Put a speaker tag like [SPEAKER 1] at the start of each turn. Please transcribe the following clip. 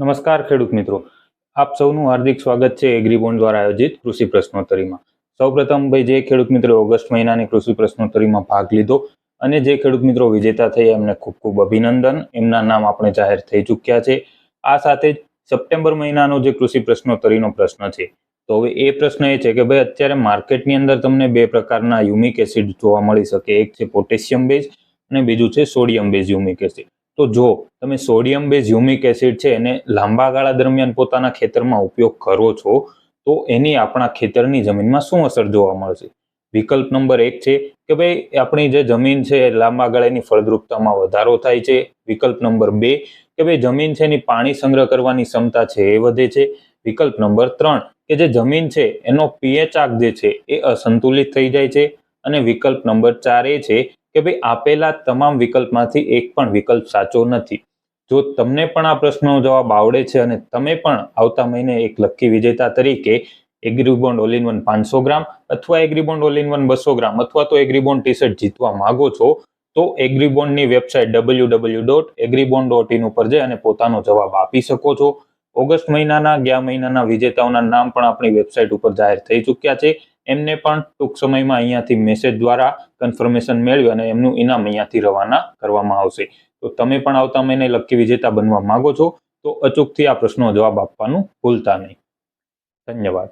[SPEAKER 1] નમસ્કાર ખેડૂત મિત્રો. આપ સૌનું હાર્દિક સ્વાગત છે એગ્રીબોન્ડ દ્વારા આયોજિત કૃષિ પ્રશ્નોત્તરીમાં. સૌપ્રથમ ભાઈ, જે ખેડૂત મિત્રો ઓગસ્ટ મહિનાની કૃષિ પ્રશ્નોત્તરીમાં ભાગ લીધો અને જે ખેડૂત મિત્રો વિજેતા થયા એમને ખૂબ ખૂબ અભિનંદન. એમના નામ આપણે જાહેર થઈ ચૂક્યા છે. આ સાથે જ સપ્ટેમ્બર મહિનાનો જે કૃષિ પ્રશ્નોત્તરીનો પ્રશ્ન છે. તો હવે એ પ્રશ્ન એ છે કે ભાઈ, અત્યારે માર્કેટની અંદર તમને બે પ્રકારના યુમિક એસિડ જોવા મળી શકે. એક છે પોટેશિયમ બેઝ અને બીજું છે સોડિયમ બેઝ યુમિક એસિડ. તો જો તમે સોડિયમ બેઝ હ્યુમિક એસિડ છે એને લાંબા ગાળા દરમિયાન પોતાના ખેતરમાં ઉપયોગ કરો છો, તો એની આપણા ખેતરની જમીનમાં શું અસર જોવા મળશે? વિકલ્પ નંબર એક છે કે ભાઈ, આપણી જે જમીન છે લાંબા ગાળાની ફળદ્રુપતામાં વધારો થાય છે. વિકલ્પ નંબર બે કે ભાઈ, જમીન છે એની પાણી સંગ્રહ કરવાની ક્ષમતા છે એ વધે છે. વિકલ્પ નંબર ત્રણ કે જે જમીન છે એનો પીએચ આંક જે છે એ અસંતુલિત થઈ જાય છે. અને વિકલ્પ નંબર ચાર એ છે કે ભાઈ આપેલા તમામ વિકલ્પમાંથી એક પણ વિકલ્પ સાચો નથી. જો તમને પણ આ પ્રશ્નનો જવાબ આવડે છે અને તમે પણ આવતા મહિને એક લકી વિજેતા તરીકે એગ્રીબોન્ડ ઓલ ઇન વન પાંચસો ગ્રામ અથવા એગ્રીબોન્ડ ઓલ ઇન વન બસો ગ્રામ અથવા તો એગ્રીબોન્ડ ટી શર્ટ જીતવા માંગો છો, તો એગ્રીબોન્ડની website W W dot Agribond dot in ઉપર જઈ અને પોતાનો જવાબ આપી શકો છો. ઓગસ્ટ મહિનાના, ગયા મહિનાના વિજેતાઓના નામ પણ આપણી વેબસાઇટ ઉપર જાહેર થઈ ચૂક્યા છે. એમને પણ ટૂંક સમયમાં અહીંયાથી મેસેજ દ્વારા કન્ફર્મેશન મેળવી અને એમનું ઇનામ અહીંયાથી રવાના કરવામાં આવશે. તો તમે પણ આવતા મહિને લકી વિજેતા બનવા માંગો છો, તો અચૂકથી આ પ્રશ્નનો જવાબ આપવાનું ભૂલતા નહીં. ધન્યવાદ.